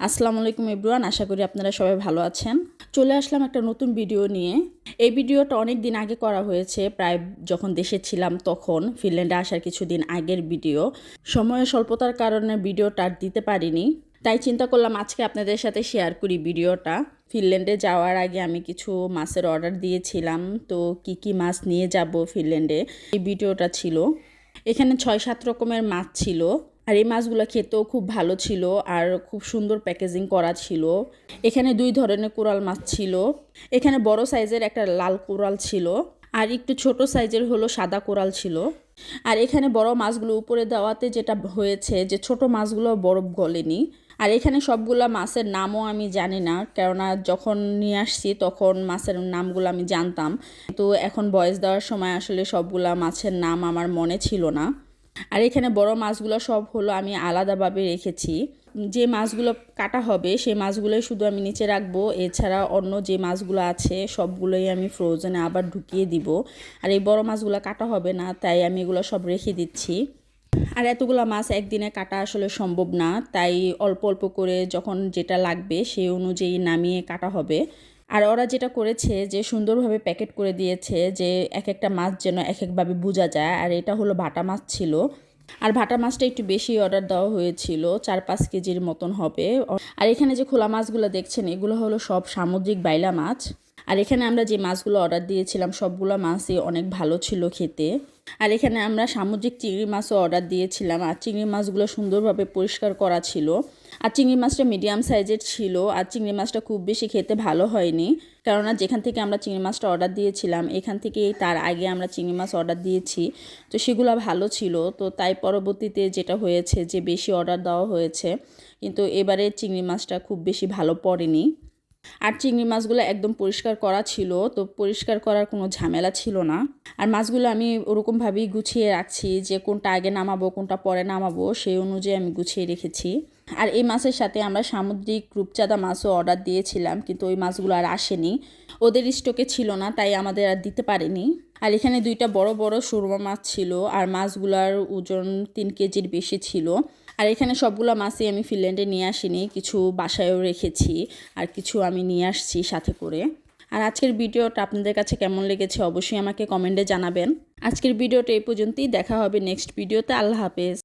আসসালামু আলাইকুম ইব্রুয়ান আশা করি আপনারা সবাই ভালো আছেন। চলে আসলাম একটা নতুন ভিডিও নিয়ে। এই ভিডিওটা অনেক দিন আগে করা হয়েছে, প্রায় যখন দেশে ছিলাম তখন, ফিনল্যান্ডে আসার কিছুদিন আগের ভিডিও। সময়ের স্বল্পতার কারণে ভিডিওটা আর দিতে পারিনি, তাই চিন্তা করলাম আজকে আপনাদের সাথে শেয়ার করি ভিডিওটা। ফিনল্যান্ডে যাওয়ার আগে আমি কিছু মাছের অর্ডার দিয়েছিলাম, তো কি কি মাছ নিয়ে যাব ফিনল্যান্ডে? এই ভিডিওটা ছিল। এখানে ছয় সাত রকমের মাছ ছিল। আর এই মাছগুলো খেতেও খুব ভালো ছিল আর খুব সুন্দর প্যাকেজিং করা ছিল। এখানে দুই ধরনের কোরাল মাছ ছিল। এখানে বড় সাইজের একটা লাল কোরাল ছিল আর একটু ছোট সাইজের হলো সাদা কোরাল ছিল। আর এখানে বড় মাছগুলো উপরে দেওয়াতে যেটা হয়েছে যে ছোট মাছগুলো বরফ গলেনি। আর এখানে সবগুলা মাছের নামও আমি জানি না, কেননা যখন নিয়ে আসছি তখন মাছের নামগুলো আমি জানতাম। তো এখন বয়স দেওয়ার সময় আসলে সবগুলা মাছের নাম আমার মনে ছিল না। আর এখানে বড় মাছগুলো সব হলো আমি আলাদাভাবে রেখেছি। যে মাছগুলো কাটা হবে সেই মাছগুলোই শুধু আমি নিচে রাখব। এছাড়া অন্য যে মাছগুলো আছে, সবগুলোই আমি ফ্রোজেনে আবার ঢুকিয়ে দিব। আর এই বড় মাছগুলো কাটা হবে না, তাই আমি এগুলো সব রেখে দিচ্ছি। আর এতগুলো মাছ একদিনে কাটা আসলে সম্ভব না, তাই অল্প অল্প করে যখন যেটা লাগবে সেই অনুযায়ী নামিয়ে কাটা হবে। আর ওরা যেটা করেছে যে সুন্দরভাবে প্যাকেট করে দিয়েছে যে এক একটা মাছ যেন এক একভাবে বোঝা যায়, আর এটা হলো ভাটা মাছ ছিল। আর ভাটা মাছটা একটু বেশি অর্ডার দেওয়া হয়েছিল, চার পাঁচ কেজির মতন হবে। আর এখানে যে খোলা মাছগুলো দেখছেন, এগুলো হলো সব সামুদ্রিক বাইলা মাছ। আর এখানে আমরা যে মাছগুলো অর্ডার দিয়েছিলাম, সবগুলো মাছই অনেক ভালো ছিল খেতে। আর এখানে আমরা সামুদ্রিক চিংড়ি মাছও অর্ডার দিয়েছিলাম। আর চিংড়ি মাছগুলো সুন্দরভাবে পরিষ্কার করা ছিল। আর চিংড়ি মাছটা মিডিয়াম সাইজের ছিল। আর চিংড়ি মাছটা খুব বেশি খেতে ভালো হয়নি। কেননা যেখান থেকে আমরা চিংড়ি মাছটা অর্ডার দিয়েছিলাম, এখান থেকেই তার আগে আমরা চিংড়ি মাছ অর্ডার দিয়েছি। তো সেগুলো ভালো ছিল। তো তাই পরবর্তীতে যেটা হয়েছে যে বেশি অর্ডার দেওয়া হয়েছে। কিন্তু এবারে চিংড়ি মাছটা খুব বেশি ভালো পড়েনি। আর চিংড়ি মাছগুলো একদম পরিষ্কার করা ছিল, তো পরিষ্কার করার কোনো ঝামেলা ছিল না। আর মাছগুলো আমি ওরকমভাবেই গুছিয়ে রাখছি যে কোনটা আগে নামাবো, কোনটা পরে নামাবো, সেই অনুযায়ী আমি গুছিয়ে রেখেছি। আর এই মাছের সাথে আমরা সামুদ্রিক রূপচাঁদা মাছও অর্ডার দিয়েছিলাম, কিন্তু ওই মাছগুলো আর আসেনি। ওদের স্টকে ছিল না, তাই আমাদের আর দিতে পারেনি। আর এখানে দুইটা বড় বড় সুরমা মাছ ছিল, আর মাছগুলার ওজন তিন কেজির বেশি ছিল। আর এখানে সবগুলো মাছই আমি ফিনল্যান্ডে নিয়ে আসিনি, কিছু বাসায়ও রেখেছি, আর কিছু আমি নিয়ে আসছি সাথে করে। আর আজকের ভিডিওটা আপনাদের কাছে কেমন লেগেছে অবশ্যই আমাকে কমেন্টে জানাবেন। আজকের ভিডিওটা এই পর্যন্তই, দেখা হবে নেক্সট ভিডিওতে, আল্লাহ হাফেজ।